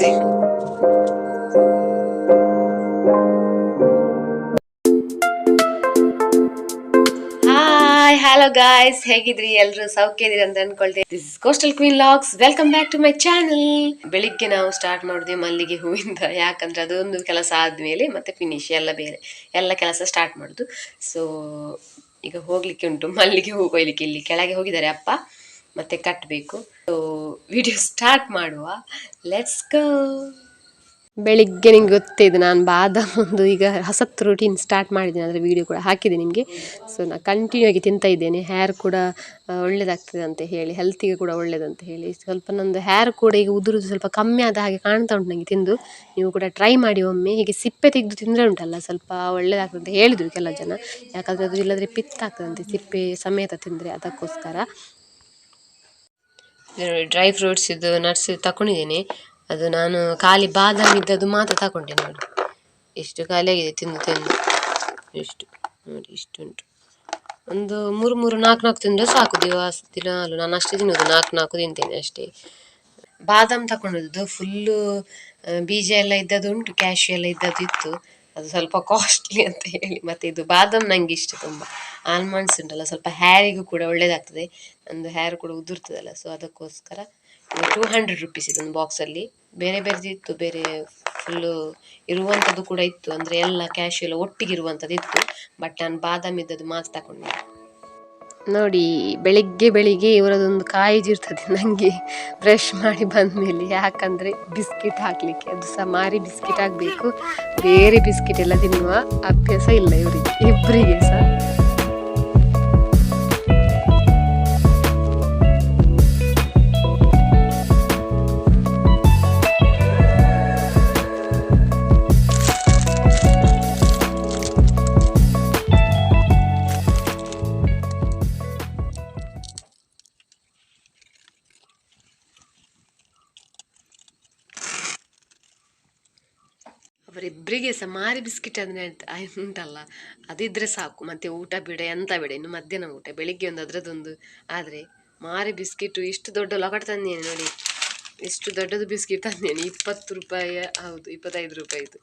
Hi hello guys ಹೇಗಿದ್ರಿ ಎಲ್ರು? ಸೌಖ್ಯ ಇದ್ರಿ ಅಂತ ಅನ್ಕೊಳ್ತೇವೆ this is coastal queen logs welcome back to my channel ಬೆಳಿಗ್ಗೆ ನಾವು ಸ್ಟಾರ್ಟ್ ಮಾಡಿದ್ವಿ ಮಲ್ಲಿಗೆ ಹೂವಿಂದ. ಯಾಕಂದ್ರೆ ಅದೊಂದು ಕೆಲಸ ಆದ್ಮೇಲೆ ಮತ್ತೆ ಫಿನಿಶ್ ಎಲ್ಲ ಬೇರೆ, ಎಲ್ಲ ಕೆಲಸ ಸ್ಟಾರ್ಟ್ ಮಾಡುದು. ಸೊ ಈಗ ಹೋಗ್ಲಿಕ್ಕೆ ಉಂಟು. ಮಲ್ಲಿಗೆ ಹೂ ಕೊಯ್ಲಿಕ್ಕೆ ಇಲ್ಲಿ ಕೆಳಗೆ ಹೋಗಿದ್ದಾರೆ ಅಪ್ಪ. ಮತ್ತೆ ಕಟ್ಟಬೇಕು ಸೊ ವಿಡಿಯೋ ಸ್ಟಾರ್ಟ್ ಮಾಡುವ. ಲೆಟ್ಸ್ ಗೋ ಬೆಳಿಗ್ಗೆ ನಿಮ್ಗೆ ಗೊತ್ತಿದೆ ನಾನು ಬಾದಾಮ್ ಒಂದು ಈಗ ಹೊಸತ್ತು ರೂಟೀನ್ ಸ್ಟಾರ್ಟ್ ಮಾಡಿದ್ದೀನಿ ಅದರ ವಿಡಿಯೋ ಕೂಡ ಹಾಕಿದೆ ನಿಮಗೆ. ಸೊ ನಾನು ಕಂಟಿನ್ಯೂ ಆಗಿ ತಿಂತಾ ಇದ್ದೇನೆ. ಹೇರ್ ಕೂಡ ಒಳ್ಳೆಯದಾಗ್ತದೆ ಒಳ್ಳೇದಾಗ್ತದೆ ಅಂತ ಹೇಳಿ ಹೆಲ್ತಿಗೆ ಕೂಡ ಒಳ್ಳೇದಂತ ಹೇಳಿ. ಸ್ವಲ್ಪ ನಂದು ಹೇರ್ ಕೂಡ ಈಗ ಉದುರುದು ಸ್ವಲ್ಪ ಕಮ್ಮಿ ಆದ ಹಾಗೆ ಕಾಣ್ತಾ ಉಂಟು ನನಗೆ ತಿಂದು. ನೀವು ಕೂಡ ಟ್ರೈ ಮಾಡಿ ಒಮ್ಮೆ. ಹೀಗೆ ಸಿಪ್ಪೆ ತೆಗೆದು ತಿಂದರೆ ಉಂಟಲ್ಲ, ಸ್ವಲ್ಪ ಒಳ್ಳೇದಾಗ್ತದೆ ಅಂತ ಹೇಳಿದರು ಕೆಲವು ಜನ. ಯಾಕಂದರೆ ಅದು ಇಲ್ಲದ್ರೆ ಪಿತ್ತಾಗ್ತದಂತೆ ಸಿಪ್ಪೆ ಸಮೇತ ತಿಂದರೆ ಅದಕ್ಕೋಸ್ಕರ. ಡ್ರೈ ಫ್ರೂಟ್ಸ್ ಇದು ನಟ್ಸ್ ತಕೊಂಡಿದ್ದೀನಿ. ಅದು ನಾನು ಖಾಲಿ ಬಾದಾಮಿ ಇದ್ದದ್ದು ಮಾತ್ರ ತಗೊಂಡೆ ನೋಡಿ. ಎಷ್ಟು ಖಾಲಿಯಾಗಿದೆ ತಿಂದು ತಿಂದು. ಎಷ್ಟು ನೋಡಿ, ಇಷ್ಟು ಉಂಟು. ಒಂದು ಮೂರು ಮೂರು, ನಾಲ್ಕು ನಾಲ್ಕು ತಿಂದರೆ ಸಾಕು. ದಿವಸ ದಿನಾಲು ನಾನು ಅಷ್ಟೇ ತಿನ್ನೋದು. ನಾಲ್ಕು ನಾಲ್ಕು ತಿಂತೇನೆ ಅಷ್ಟೇ. ಬಾದಾಮ್ ತಗೊಂಡದ್ದು ಫುಲ್ಲು ಬೀಜ ಎಲ್ಲ ಇದ್ದದ್ದು ಉಂಟು. ಕ್ಯಾಶ್ಯೂ ಎಲ್ಲ ಇದ್ದದ್ದು ಇತ್ತು. ಅದು ಸ್ವಲ್ಪ ಕಾಸ್ಟ್ಲಿ ಅಂತ ಹೇಳಿ. ಮತ್ತೆ ಇದು ಬಾದಾಮ್ ನಂಗೆ ಇಷ್ಟ ತುಂಬ. ಆಲ್ಮಂಡ್ಸ್ ಉಂಟಲ್ಲ, ಸ್ವಲ್ಪ ಹ್ಯಾರಿಗೂ ಕೂಡ ಒಳ್ಳೇದಾಗ್ತದೆ. ನಂದು ಹ್ಯಾರ್ ಕೂಡ ಉದುರ್ತದಲ್ಲ ಸೊ ಅದಕ್ಕೋಸ್ಕರ ಟೂ ಹಂಡ್ರೆಡ್ ರುಪೀಸ್ ಇದೊಂದು ಬಾಕ್ಸಲ್ಲಿ ಬೇರೆ ಬೇರೆದು ಇತ್ತು, ಬೇರೆ ಫುಲ್ಲು ಇರುವಂಥದ್ದು ಕೂಡ ಇತ್ತು. ಅಂದರೆ ಎಲ್ಲ ಕ್ಯಾಶು ಎಲ್ಲ ಒಟ್ಟಿಗೆ ಇರುವಂಥದ್ದು ಇತ್ತು. ಬಟ್ ನಾನು ಬಾದಾಮಿದ್ದದ್ದು ಮಾತ್ರ ತಗೊಂಡೆ. ನೋಡಿ, ಬೆಳಿಗ್ಗೆ ಬೆಳಿಗ್ಗೆ ಇವರದೊಂದು ಕಾಳಜಿ ಇರ್ತದೆ ನನಗೆ ಬ್ರಷ್ ಮಾಡಿ ಬಂದಮೇಲೆ ಯಾಕಂದರೆ ಬಿಸ್ಕಿಟ್ ಹಾಕಲಿಕ್ಕೆ. ಅದು ಸಹ ಮಾರಿ ಬಿಸ್ಕಿಟ್ ಆಗಬೇಕು ಬೇರೆ ಬಿಸ್ಕಿಟ್ ಎಲ್ಲ ತಿನ್ನುವ ಅಭ್ಯಾಸ ಇಲ್ಲ ಇವರಿಗೆ. ಇಬ್ಬರಿಗೆ ಸಹ. ಅವರಿಬ್ಬರಿಗೆ ಸಹ ಮಾರಿ ಬಿಸ್ಕಿಟ್ ಅಂದರೆ ಉಂಟಲ್ಲ. ಅದಿದ್ದರೆ ಸಾಕು. ಮತ್ತೆ ಊಟ ಬಿಡ ಎಂತ ಬಿಡ. ಇನ್ನು ಮಧ್ಯಾಹ್ನ ಊಟ, ಬೆಳಿಗ್ಗೆ ಒಂದು ಅದರದ್ದೊಂದು. ಆದರೆ ಮಾರಿ ಬಿಸ್ಕಿಟು ಇಷ್ಟು ದೊಡ್ಡ ಲೊಕಟ್ ತಂದೇನೆ ನೋಡಿ. ಇಷ್ಟು ದೊಡ್ಡದು ಬಿಸ್ಕಿಟ್ ತಂದೇನೆ ಇಪ್ಪತ್ತು ರೂಪಾಯಿ, ಹೌದು, ಇಪ್ಪತ್ತೈದು ರೂಪಾಯಿದು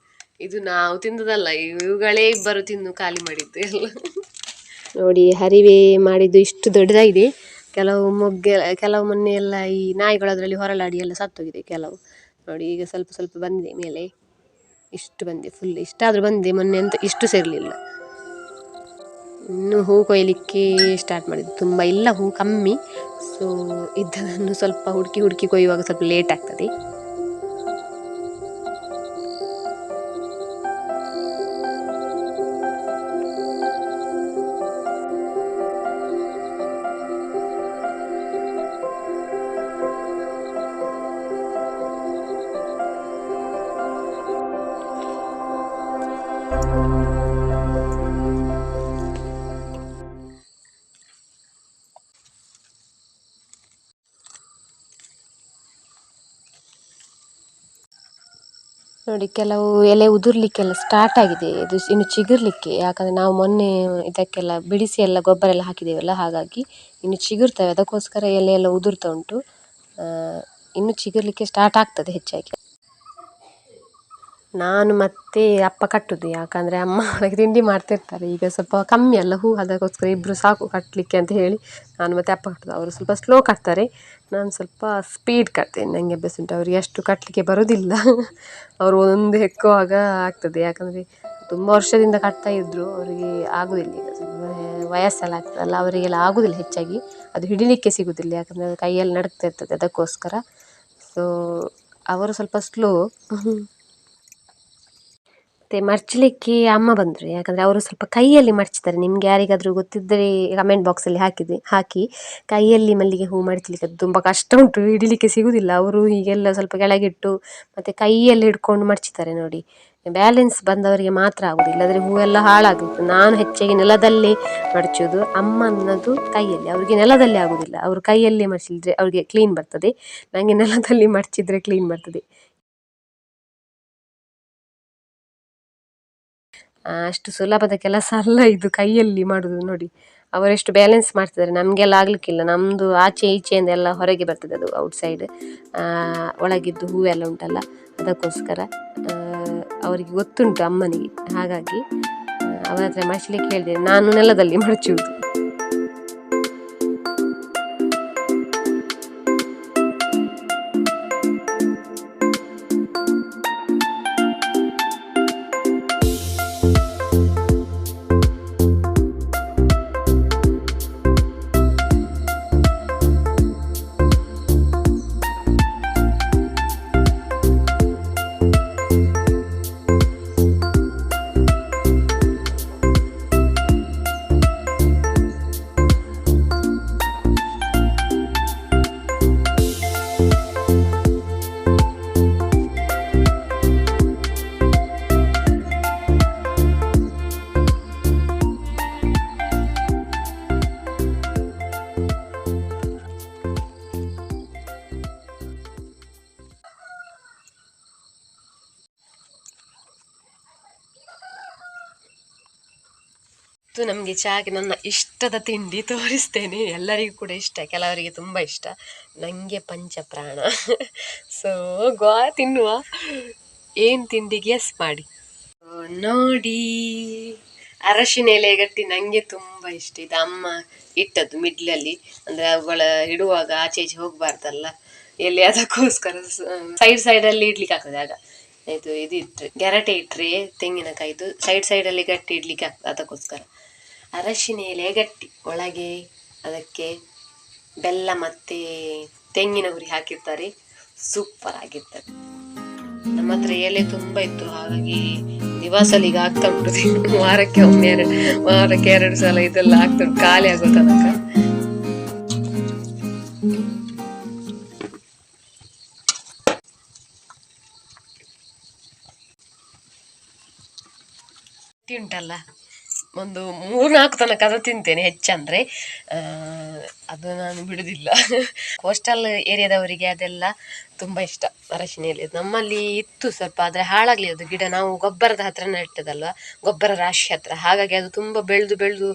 ಇದು. ನಾವು ತಿಂದದಲ್ಲ ಇವುಗಳೇ ಇಬ್ಬರು ತಿಂದು ಖಾಲಿ ಮಾಡಿದ್ದು ಎಲ್ಲ. ನೋಡಿ, ಹರಿವೆ ಮಾಡಿದ್ದು ಇಷ್ಟು ದೊಡ್ಡದಾಗಿದೆ. ಕೆಲವು ಮೊಗ್ಗೆ, ಕೆಲವು ಮೊನ್ನೆ ಎಲ್ಲ ಈ ನಾಯಿಗಳು ಅದರಲ್ಲಿ ಹೊರಳಾಡಿ ಎಲ್ಲ ಸತ್ತೋಗಿದೆ ಕೆಲವು. ನೋಡಿ, ಈಗ ಸ್ವಲ್ಪ ಸ್ವಲ್ಪ ಬಂದಿದೆ ಮೇಲೆ. ಇಷ್ಟು ಬಂದೆ ಫುಲ್ ಇಷ್ಟಾದರೂ ಬಂದೆ, ಮೊನ್ನೆ ಅಂತ ಇಷ್ಟು ಸೇರಲಿಲ್ಲ. ಇನ್ನು ಹೂ ಕೊಯ್ಲಿಕ್ಕೆ ಸ್ಟಾರ್ಟ್ ಮಾಡಿದ್ದು. ತುಂಬ, ಇಲ್ಲ ಹೂ ಕಮ್ಮಿ. ಸೊ ಇದ್ದದನ್ನು ಸ್ವಲ್ಪ ಹುಡುಕಿ ಹುಡುಕಿ ಕೊಯ್ಯುವಾಗ ಸ್ವಲ್ಪ ಲೇಟ್ ಆಗ್ತದೆ. ನೋಡಿ ಕೆಲವು ಎಲೆ ಉದುರ್ಲಿಕ್ಕೆಲ್ಲ ಸ್ಟಾರ್ಟ್ ಆಗಿದೆ. ಇದು ಇನ್ನು ಚಿಗುರ್ಲಿಕ್ಕೆ. ಯಾಕಂದ್ರೆ ನಾವು ಮೊನ್ನೆ ಇದಕ್ಕೆಲ್ಲ ಬಿಡಿಸಿ ಎಲ್ಲ ಗೊಬ್ಬರ ಎಲ್ಲ ಹಾಕಿದ್ದೇವಲ್ಲ, ಹಾಗಾಗಿ ಇನ್ನು ಚಿಗುರ್ತವೆ. ಅದಕ್ಕೋಸ್ಕರ ಎಲೆ ಎಲ್ಲ ಉದುರ್ತಾ ಉಂಟು. ಇನ್ನು ಚಿಗುರ್ಲಿಕ್ಕೆ ಸ್ಟಾರ್ಟ್ ಆಗ್ತದೆ ಹೆಚ್ಚಾಗಿ. ನಾನು ಮತ್ತೆ ಅಪ್ಪ ಕಟ್ಟುದು, ಯಾಕಂದ್ರೆ ಅಮ್ಮ ಅವರಿಗೆ ತಿಂಡಿ ಮಾಡ್ತಿರ್ತಾರೆ. ಈಗ ಸ್ವಲ್ಪ ಕಮ್ಮಿ ಅಲ್ಲ, ಹೂ ಅದಕ್ಕೋಸ್ಕರ ಇಬ್ಬರು ಸಾಕು ಕಟ್ಟಲಿಕ್ಕೆ ಅಂತ ಹೇಳಿ ನಾನು ಮತ್ತೆ ಅಪ್ಪ ಕಟ್ಟುದು. ಅವರು ಸ್ವಲ್ಪ ಸ್ಲೋ ಕಟ್ತಾರೆ. ನಾನು ಸ್ವಲ್ಪ ಸ್ಪೀಡ್ ಕಟ್ತೇನೆ. ನನಗೆ ಅಭ್ಯಾಸ ಉಂಟು. ಅವರಿಗೆ ಅಷ್ಟು ಕಟ್ಟಲಿಕ್ಕೆ ಬರೋದಿಲ್ಲ. ಅವರು ಒಂದು ಹೆಕ್ಕುವಾಗ ಆಗ್ತದೆ. ಯಾಕಂದರೆ ತುಂಬ ವರ್ಷದಿಂದ ಕಟ್ತಾ ಇದ್ದರು ಅವರಿಗೆ ಆಗೋದಿಲ್ಲ ಈಗ ಸ್ವಲ್ಪ ವಯಸ್ಸೆಲ್ಲ ಆಗ್ತದಲ್ಲ ಅವರಿಗೆಲ್ಲ ಆಗುವುದಿಲ್ಲ ಹೆಚ್ಚಾಗಿ. ಅದು ಹಿಡಿಲಿಕ್ಕೆ ಸಿಗುವುದಿಲ್ಲ ಯಾಕಂದರೆ ಅದು ಕೈಯಲ್ಲಿ ನಡುಕ್ತಾ ಇರ್ತದೆ ಅದಕ್ಕೋಸ್ಕರ. ಸೊ ಅವರು ಸ್ವಲ್ಪ ಸ್ಲೋ ಮತ್ತೆ ಮಡ್ಚಲಿಕ್ಕೆ ಅಮ್ಮ ಬಂದರು. ಯಾಕಂದರೆ ಅವರು ಸ್ವಲ್ಪ ಕೈಯಲ್ಲಿ ಮಡ್ಚ್ತಾರೆ ನಿಮ್ಗೆ ಯಾರಿಗಾದರೂ ಗೊತ್ತಿದ್ದರೆ ಕಮೆಂಟ್ ಬಾಕ್ಸಲ್ಲಿ ಹಾಕಿದೆ, ಹಾಕಿ. ಕೈಯಲ್ಲಿ ಮಲ್ಲಿಗೆ ಹೂ ಮಡ್ಚಲಿಕ್ಕೆ ಅದು ತುಂಬ ಕಷ್ಟ ಉಂಟು. ಹಿಡಿಲಿಕ್ಕೆ ಸಿಗುವುದಿಲ್ಲ ಅವರು ಹೀಗೆಲ್ಲ ಸ್ವಲ್ಪ ಕೆಳಗಿಟ್ಟು ಮತ್ತೆ ಕೈಯಲ್ಲಿ ಹಿಡ್ಕೊಂಡು ಮಡ್ಚ್ತಾರೆ ನೋಡಿ. ಬ್ಯಾಲೆನ್ಸ್ ಬಂದವರಿಗೆ ಮಾತ್ರ ಆಗೋದು ಇಲ್ಲದ್ರೆ ಹೂವೆಲ್ಲ ಹಾಳಾಗುತ್ತೆ ನಾನು ಹೆಚ್ಚಾಗಿ ನೆಲದಲ್ಲೇ ಮಡಚೋದು ಅನ್ನೋದು ಕೈಯಲ್ಲಿ. ಅವ್ರಿಗೆ ನೆಲದಲ್ಲಿ ಆಗೋದಿಲ್ಲ. ಅವರು ಕೈಯಲ್ಲಿ ಮಡಚಿದ್ರೆ ಅವ್ರಿಗೆ ಕ್ಲೀನ್ ಬರ್ತದೆ. ನನಗೆ ನೆಲದಲ್ಲಿ ಮಡಚಿದ್ರೆ ಕ್ಲೀನ್ ಬರ್ತದೆ. ಅಷ್ಟು ಸುಲಭದ ಕೆಲಸ ಅಲ್ಲ ಇದು ಕೈಯಲ್ಲಿ ಮಾಡೋದು ನೋಡಿ. ಅವರೆಷ್ಟು ಬ್ಯಾಲೆನ್ಸ್ ಮಾಡ್ತಿದ್ದಾರೆ, ನಮಗೆಲ್ಲ ಆಗ್ಲಿಕ್ಕಿಲ್ಲ. ನಮ್ಮದು ಆಚೆ ಈಚೆಯಿಂದ ಎಲ್ಲ ಹೊರಗೆ ಬರ್ತದೆ ಅದು ಔಟ್ಸೈಡ್ ಒಳಗಿದ್ದು ಹೂವೆಲ್ಲ ಉಂಟಲ್ಲ, ಅದಕ್ಕೋಸ್ಕರ ಅವರಿಗೆ ಗೊತ್ತುಂಟು ಅಮ್ಮನಿಗೆ. ಹಾಗಾಗಿ ಅವರ ಹತ್ರ ಮಡಿಸ್ಲಿಕ್ಕೆ ಹೇಳಿದೆ ನಾನು ನೆಲದಲ್ಲಿ ಮಡಚುವುದು. ಇದು ನಮಗೆ ಚಾಗೆ ನನ್ನ ಇಷ್ಟದ ತಿಂಡಿ ತೋರಿಸ್ತೇನೆ. ಎಲ್ಲರಿಗೂ ಕೂಡ ಇಷ್ಟ, ಕೆಲವರಿಗೆ ತುಂಬ ಇಷ್ಟ. ನನಗೆ ಪಂಚಪ್ರಾಣ. ಸೊ ಗೋವಾ ತಿನ್ನುವ. ಏನು ತಿಂಡಿ ಗೆಸ್ ಮಾಡಿ. ನೋಡಿ ಅರಶಿನ ಎಲೆ ಗಟ್ಟಿ ನನಗೆ ತುಂಬ ಇಷ್ಟ. ಇದು ಅಮ್ಮ ಇಟ್ಟದ್ದು ಮಿಡ್ಲಲ್ಲಿ. ಅಂದರೆ ಅವುಗಳ ಇಡುವಾಗ ಆಚೆ ಈಚೆ ಹೋಗಬಾರ್ದಲ್ಲ. ಎಲ್ಲಿ ಅದಕ್ಕೋಸ್ಕರ ಸೈಡ್ ಸೈಡಲ್ಲಿ ಇಡ್ಲಿಕ್ಕೆ ಆಗ್ತದೆ ಆಗ. ಇದು ಇದು ಇಟ್ಟರೆ ಗೆರಟೆ ಇಟ್ಟರೆ ತೆಂಗಿನಕಾಯಿದು ಸೈಡ್ ಸೈಡಲ್ಲಿ ಗಟ್ಟಿ ಇಡ್ಲಿಕ್ಕೆ ಆಗ್ತದೆ ಅದಕ್ಕೋಸ್ಕರ. ಅರಶಿನ ಎಲೆ ಗಟ್ಟಿ, ಒಳಗೆ ಅದಕ್ಕೆ ಬೆಲ್ಲ ಮತ್ತು ತೆಂಗಿನ ಹುರಿ ಹಾಕಿರ್ತಾರೆ ಸೂಪರ್ ಆಗಿರ್ತದೆ ನಮ್ಮ ಹತ್ರ ಎಲೆ ತುಂಬ ಇತ್ತು, ಹಾಗಾಗಿ ದಿವಸಲಿಗೆ ಆಗ್ತಾ ಉಂಟು. ವಾರಕ್ಕೆ ಒಮ್ಮೆ ಎರಡು ವಾರಕ್ಕೆ ಎರಡು ಸಲ ಇದೆಲ್ಲ ಆಗ್ತಾ ಉಂಟು, ಖಾಲಿ ಆಗೋ ತನಕ. ಗಟ್ಟಿ ಉಂಟಲ್ಲ ಒಂದು ಮೂರು ನಾಲ್ಕು ತನಕ ಅದು ತಿಂತೇನೆ ಹೆಚ್ಚಂದ್ರೆ ಅದು ನಾನು ಬಿಡುವುದಿಲ್ಲ ಕೋಸ್ಟಲ್ ಏರಿಯಾದವರಿಗೆ ಅದೆಲ್ಲ ತುಂಬ ಇಷ್ಟ ಅರಶಿನ ಎಲೆ ನಮ್ಮಲ್ಲಿ ಇತ್ತು ಸ್ವಲ್ಪ, ಆದರೆ ಹಾಳಾಗಲಿ ಅದು ಗಿಡ. ನಾವು ಗೊಬ್ಬರದ ಹತ್ರ ನೆಟ್ಟದಲ್ವ? ಗೊಬ್ಬರ ರಾಶಿ ಹತ್ರ. ಹಾಗಾಗಿ ಅದು ತುಂಬ ಬೆಳೆದು ಬೆಳೆದು,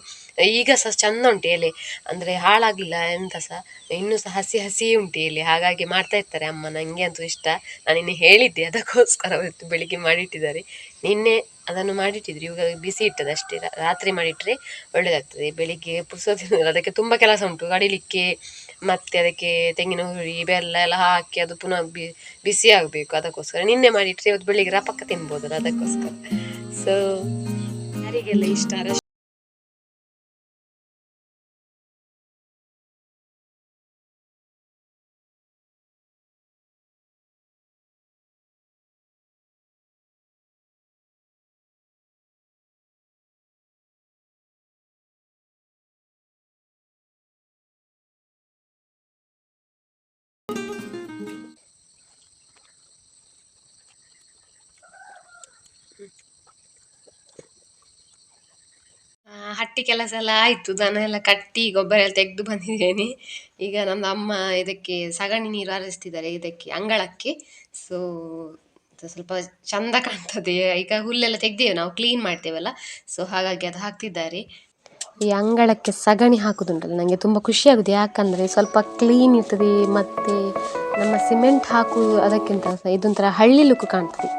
ಈಗ ಸಹ ಚೆಂದ ಉಂಟು ಎಲೆ. ಅಂದರೆ ಹಾಳಾಗಿಲ್ಲ ಎಂತ ಸಹ. ಇನ್ನೂ ಸಹ ಹಸಿ ಹಸಿ ಉಂಟು ಎಲೆ. ಹಾಗಾಗಿ ಮಾಡ್ತಾ ಇರ್ತಾರೆ ಅಮ್ಮ. ನನಗೆ ಅಂತೂ ಇಷ್ಟ. ನಾನು ನಿನ್ನೆ ಹೇಳಿದ್ದೆ. ಅದಕ್ಕೋಸ್ಕರ ಅವತ್ತು ಬೆಳಿಗ್ಗೆ ಮಾಡಿಟ್ಟಿದ್ದಾರೆ. ನಿನ್ನೆ ಅದನ್ನು ಮಾಡಿಟ್ಟಿದ್ರು. ಇವಾಗ ಬಿಸಿ ಇಟ್ಟದ ಅಷ್ಟೇ. ರಾತ್ರಿ ಮಾಡಿಟ್ರೆ ಒಳ್ಳೆಯದಾಗ್ತದೆ ಬೆಳಿಗ್ಗೆ ಪುರ್ಸೋದಿಲ್ಲ ಅದಕ್ಕೆ ತುಂಬ ಕೆಲಸ ಉಂಟು. ಕಡಿಲಿಕ್ಕೆ ಮತ್ತೆ ಅದಕ್ಕೆ ತೆಂಗಿನ ಹುರಿ ಬೆಲ್ಲ ಎಲ್ಲ ಹಾಕಿ ಅದು ಪುನಃ ಬಿ, ಬಿಸಿ ಆಗಬೇಕು ಅದಕ್ಕೋಸ್ಕರ. ನಿನ್ನೆ ಮಾಡಿಟ್ರೆ ಇವತ್ತು ಬೆಳಿಗ್ಗೆ ರಪಕ್ಕ ತಿನ್ಬೋದಲ್ಲ ಅದಕ್ಕೋಸ್ಕರ. ಸೊ ಯಾರಿಗೆಲ್ಲ ಇಷ್ಟ? ಹಟ್ಟಿ ಕೆಲಸ ಎಲ್ಲ ಆಯಿತು. ದನ ಎಲ್ಲ ಕಟ್ಟಿ ಗೊಬ್ಬರ ಎಲ್ಲ ತೆಗೆದು ಬಂದಿದ್ದೇನೆ. ಈಗ ನಮ್ಮ ಅಮ್ಮ ಇದಕ್ಕೆ ಸಗಣಿ ನೀರು ಹರಿಸ್ತಿದ್ದಾರೆ ಇದಕ್ಕೆ, ಅಂಗಳಕ್ಕೆ. ಸೊ ಸ್ವಲ್ಪ ಚಂದ ಕಾಣ್ತದೆ. ಈಗ ಹುಲ್ಲೆಲ್ಲ ತೆಗ್ದೇವೆ ನಾವು ಕ್ಲೀನ್ ಮಾಡ್ತೇವಲ್ಲ. ಸೊ ಹಾಗಾಗಿ ಅದು ಹಾಕ್ತಿದ್ದಾರೆ. ಈ ಅಂಗಳಕ್ಕೆ ಸಗಣಿ ಹಾಕುದುಂಟಲ್ಲ ನನಗೆ ತುಂಬ ಖುಷಿಯಾಗುತ್ತೆ ಯಾಕಂದರೆ ಸ್ವಲ್ಪ ಕ್ಲೀನ್ ಇರ್ತದೆ, ಮತ್ತು ನಮ್ಮ ಸಿಮೆಂಟ್ ಹಾಕು ಅದಕ್ಕಿಂತ ಇದೊಂಥರ ಹಳ್ಳಿ ಲುಕ್ ಕಾಣ್ತದೆ.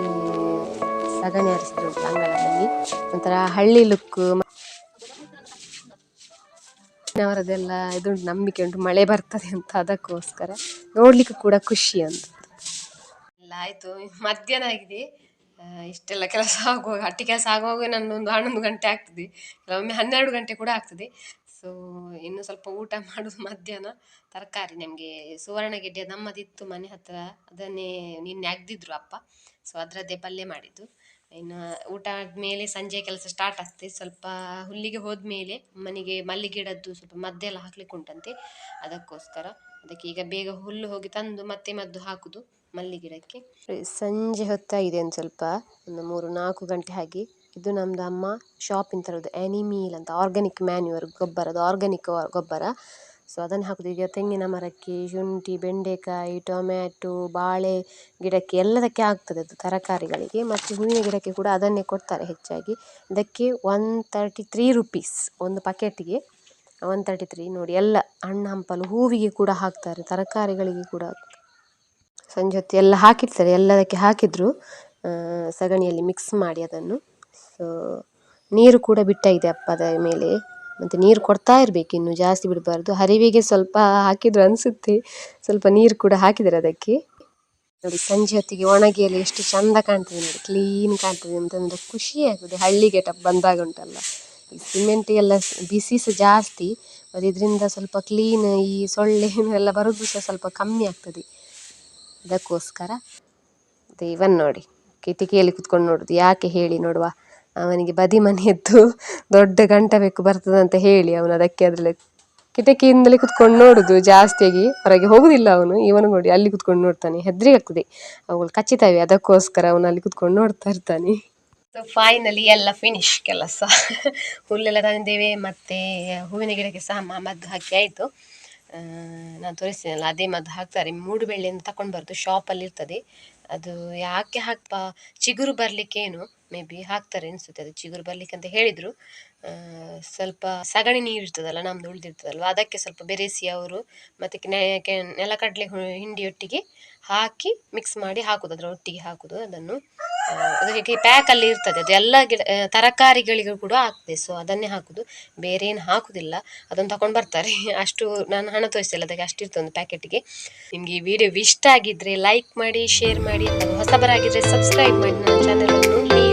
ಈ ಸಗಣಿ ಹರಿಸಿದ್ರು ಅಂಗಳದಲ್ಲಿ ಒಂಥರ ಹಳ್ಳಿ ಲುಕ್ ಅವರದೆಲ್ಲ ಇದುಂಟು, ನಂಬಿಕೆ ಉಂಟು, ಮಳೆ ಬರ್ತದೆ ಅಂತ ಅದಕ್ಕೋಸ್ಕರ ನೋಡ್ಲಿಕ್ಕೆ ಕೂಡ ಖುಷಿ ಅಂತ. ಎಲ್ಲ ಆಯಿತು, ಮಧ್ಯಾಹ್ನ ಆಗಿದೆ. ಇಷ್ಟೆಲ್ಲ ಕೆಲಸ ಆಗುವಾಗ ಹಟ್ಟಿ ಕೆಲಸ ಆಗುವಾಗ ನನ್ನೊಂದು ಹನ್ನೊಂದು ಗಂಟೆ ಆಗ್ತದೆ. ಕೆಲವೊಮ್ಮೆ ಹನ್ನೆರಡು ಗಂಟೆ ಕೂಡ ಆಗ್ತದೆ. ಸೊ ಇನ್ನು ಸ್ವಲ್ಪ ಊಟ ಮಾಡೋದು ಮಧ್ಯಾಹ್ನ. ತರಕಾರಿ ನಮಗೆ ಸುವರ್ಣಗೆಡ್ಡೆ ನಮ್ಮದಿತ್ತು ಮನೆ ಹತ್ರ. ಅದನ್ನೇ ನಿನ್ನೆ ಅಗ್ದಿದ್ರು ಅಪ್ಪ. ಸೊ ಅದರದ್ದೇ ಪಲ್ಯ ಮಾಡಿದ್ದು. ಇನ್ನು ಊಟ ಆದಮೇಲೆ ಸಂಜೆ ಕೆಲಸ ಸ್ಟಾರ್ಟ್ ಆಗ್ತದೆ. ಸ್ವಲ್ಪ ಹುಲ್ಲಿಗೆ ಹೋದ್ಮೇಲೆ ಮನೆಗೆ ಮಲ್ಲಿಗೆ ಗಿಡದ್ದು ಸ್ವಲ್ಪ ಮದ್ದೆಲ್ಲ ಹಾಕ್ಲಿಕ್ಕೆ ಉಂಟಂತೆ. ಅದಕ್ಕೋಸ್ಕರ ಅದಕ್ಕೆ ಈಗ ಬೇಗ ಹುಲ್ಲು ಹೋಗಿ ತಂದು ಮತ್ತೆ ಮದ್ದು ಹಾಕುದು ಮಲ್ಲಿಗೆ ಗಿಡಕ್ಕೆ ಸಂಜೆ ಹೊತ್ತಾಗಿದೆ ಒಂದು ಸ್ವಲ್ಪ, ಒಂದು ಮೂರು ನಾಲ್ಕು ಗಂಟೆ ಹಾಗೆ. ಇದು ನಮ್ದು ಅಮ್ಮ ಶಾಪಿಂದ ತರೋದು ಆ್ಯನಿಮೀಲ್ ಅಂತ ಆರ್ಗ್ಯಾನಿಕ್ ಮ್ಯಾನ್ಯೂರ್ ಗೊಬ್ಬರದ್ದು ಆರ್ಗ್ಯಾನಿಕ್ ಗೊಬ್ಬರ. ಸೊ ಅದನ್ನು ಹಾಕೋದು. ಈಗ ತೆಂಗಿನ ಮರಕ್ಕೆ, ಶುಂಠಿ, ಬೆಂಡೆಕಾಯಿ, ಟೊಮ್ಯಾಟೊ, ಬಾಳೆ ಗಿಡಕ್ಕೆ ಎಲ್ಲದಕ್ಕೆ ಆಗ್ತದೆ ಅದು ತರಕಾರಿಗಳಿಗೆ. ಮತ್ತು ಹೂವಿನ ಗಿಡಕ್ಕೆ ಕೂಡ ಅದನ್ನೇ ಕೊಡ್ತಾರೆ ಹೆಚ್ಚಾಗಿ. ಇದಕ್ಕೆ ಒನ್ ತರ್ಟಿ ತ್ರೀ ರುಪೀಸ್ ಒಂದು ಪಕೆಟಿಗೆ ಒನ್ ತರ್ಟಿ ತ್ರೀ ನೋಡಿ ಎಲ್ಲ ಹಣ್ಣು ಹಂಪಲು ಹೂವಿಗೆ ಕೂಡ ಹಾಕ್ತಾರೆ, ತರಕಾರಿಗಳಿಗೆ ಕೂಡ ಸಂಜೆ ಹೊತ್ತು ಎಲ್ಲ ಹಾಕಿರ್ತಾರೆ, ಎಲ್ಲದಕ್ಕೆ ಹಾಕಿದ್ರು ಸಗಣಿಯಲ್ಲಿ ಮಿಕ್ಸ್ ಮಾಡಿ ಅದನ್ನು. ಸೊ ನೀರು ಕೂಡ ಬಿಟ್ಟಾಗಿದೆ ಅಪ್ಪದ ಮೇಲೆ. ಮತ್ತು ನೀರು ಕೊಡ್ತಾ ಇರಬೇಕು ಇನ್ನು ಜಾಸ್ತಿ ಬಿಡಬಾರ್ದು. ಹರಿವೆಗೆ ಸ್ವಲ್ಪ ಹಾಕಿದ್ರು ಅನಿಸುತ್ತೆ. ಸ್ವಲ್ಪ ನೀರು ಕೂಡ ಹಾಕಿದ್ದಾರೆ ಅದಕ್ಕೆ. ನೋಡಿ ಸಂಜೆ ಹೊತ್ತಿಗೆ ಒಣಗಿಯಲ್ಲಿ ಎಷ್ಟು ಚಂದ ಕಾಣ್ತದೆ ನೋಡಿ ಕ್ಲೀನ್ ಕಾಣ್ತದೆ. ಅಂತಂದ್ರೆ ಖುಷಿ ಆಗ್ತದೆ ಹಳ್ಳಿಗೆ ಟಪ್ ಬಂದಾಗ ಉಂಟಲ್ಲ. ಈ ಸಿಮೆಂಟ್ ಎಲ್ಲ ಬಿಸಿ ಸಹ ಜಾಸ್ತಿ, ಮತ್ತು ಇದರಿಂದ ಸ್ವಲ್ಪ ಕ್ಲೀನ್ ಈ ಸೊಳ್ಳೆ ಎಲ್ಲ ಬರೋದು ಸಹ ಸ್ವಲ್ಪ ಕಮ್ಮಿ ಆಗ್ತದೆ. ಅದಕ್ಕೋಸ್ಕರ ಇವನ್ ನೋಡಿ, ಕಿಟಕಿಯಲ್ಲಿ ಕುತ್ಕೊಂಡು ನೋಡುದು. ಯಾಕೆ ಹೇಳಿ ನೋಡುವ? ಅವನಿಗೆ ಬದಿ ಮನೆಯದ್ದು ದೊಡ್ಡ ಗಂಟ ಬೇಕು ಬರ್ತದಂತ ಹೇಳಿ ಅವನು ಅದಕ್ಕೆ ಅದರಲ್ಲಿ ಕಿಟಕಿಯಿಂದಲೇ ಕುತ್ಕೊಂಡು ನೋಡುದು ಜಾಸ್ತಿಯಾಗಿ. ಹೊರಗೆ ಹೋಗುದಿಲ್ಲ ಅವನು, ಇವನು ನೋಡಿ ಅಲ್ಲಿ ಕುತ್ಕೊಂಡು ನೋಡ್ತಾನೆ ಹೆದ್ರಿ ಆಗ್ತದೆ. ಅವುಗಳು ಕಚ್ಚಿತಾವೆ ಅದಕ್ಕೋಸ್ಕರ ಅವನು ಅಲ್ಲಿ ಕುತ್ಕೊಂಡು ನೋಡ್ತಾ ಇರ್ತಾನೆ. ಸೊ ಫೈನಲಿ ಎಲ್ಲ ಫಿನಿಶ್ ಕೆಲಸ. ಹುಲ್ಲೆಲ್ಲ ತಂದಿದ್ದೇವೆ, ಮತ್ತು ಹೂವಿನ ಗಿಡಕ್ಕೆ ಸಹ ಮದ್ದು ಹಾಕಿ ಆಯಿತು. ನಾನು ತೋರಿಸ್ತೀನಲ್ಲ, ಅದೇ ಮದ್ದು ಹಾಕ್ತಾರೆ. ಮೂಡು ಬೆಳ್ಳಿಯಿಂದ ತಗೊಂಡು ಬರೋದು ಶಾಪಲ್ಲಿ ಇರ್ತದೆ. ಅದು ಯಾಕೆ ಹಾಕ್ಪ, ಚಿಗುರು ಬರಲಿಕ್ಕೇನು? ಮೇ ಬಿ ಹಾಕ್ತಾರೆ ಅನಿಸುತ್ತೆ, ಅದು ಚಿಗುರು ಬರ್ಲಿಕ್ಕೆ ಅಂತ ಹೇಳಿದರು ಸ್ವಲ್ಪ ಸಗಣಿ ನೀರು ಇರ್ತದಲ್ಲ, ನಮ್ದು ಉಳಿದಿರ್ತದಲ್ವ, ಅದಕ್ಕೆ ಸ್ವಲ್ಪ ಬೆರೆಸಿ ಅವರು ಮತ್ತು ನೆಲಕಡಲೆ ಹಿಂಡಿಯೊಟ್ಟಿಗೆ ಹಾಕಿ ಮಿಕ್ಸ್ ಮಾಡಿ ಹಾಕೋದು, ಅದರ ಒಟ್ಟಿಗೆ ಹಾಕೋದು, ಅದನ್ನು ಅದಕ್ಕೆ ಪ್ಯಾಕಲ್ಲಿ ಇರ್ತದೆ, ಅದು ಎಲ್ಲ ಗಿಡ ತರಕಾರಿಗಳಿಗೂ ಕೂಡ ಹಾಕ್ತದೆ ಸೊ ಅದನ್ನೇ ಹಾಕೋದು. ಬೇರೆ ಏನು ಹಾಕೋದಿಲ್ಲ ಅದನ್ನು ತಗೊಂಡು ಬರ್ತಾರೆ. ಅಷ್ಟು ನಾನು ಹಣ ತೋರಿಸಿಲ್ಲ, ಅದಕ್ಕೆ ಅಷ್ಟು ಇರ್ತದೆ ಒಂದು ಪ್ಯಾಕೆಟ್ಗೆ. ನಿಮಗೆ ಈ ವಿಡಿಯೋ ಇಷ್ಟ ಆಗಿದ್ರೆ ಲೈಕ್ ಮಾಡಿ, ಶೇರ್ ಮಾಡಿ ಹೊಸಬರಾಗಿದ್ದರೆ ಸಬ್ಸ್ಕ್ರೈಬ್ ಮಾಡಿ, ನನ್ನ ಚಾನಲನ್ನು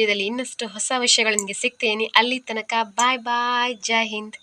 ವಿಡಿಯೋದಲ್ಲಿ ಇನ್ನಷ್ಟು ಹೊಸ ವಿಷಯಗಳು ನಿಮಗೆ ಸಿಗ್ತೇನೆ. ಅಲ್ಲಿ ತನಕ ಬಾಯ್ ಬಾಯ್ ಜೈ ಹಿಂದ್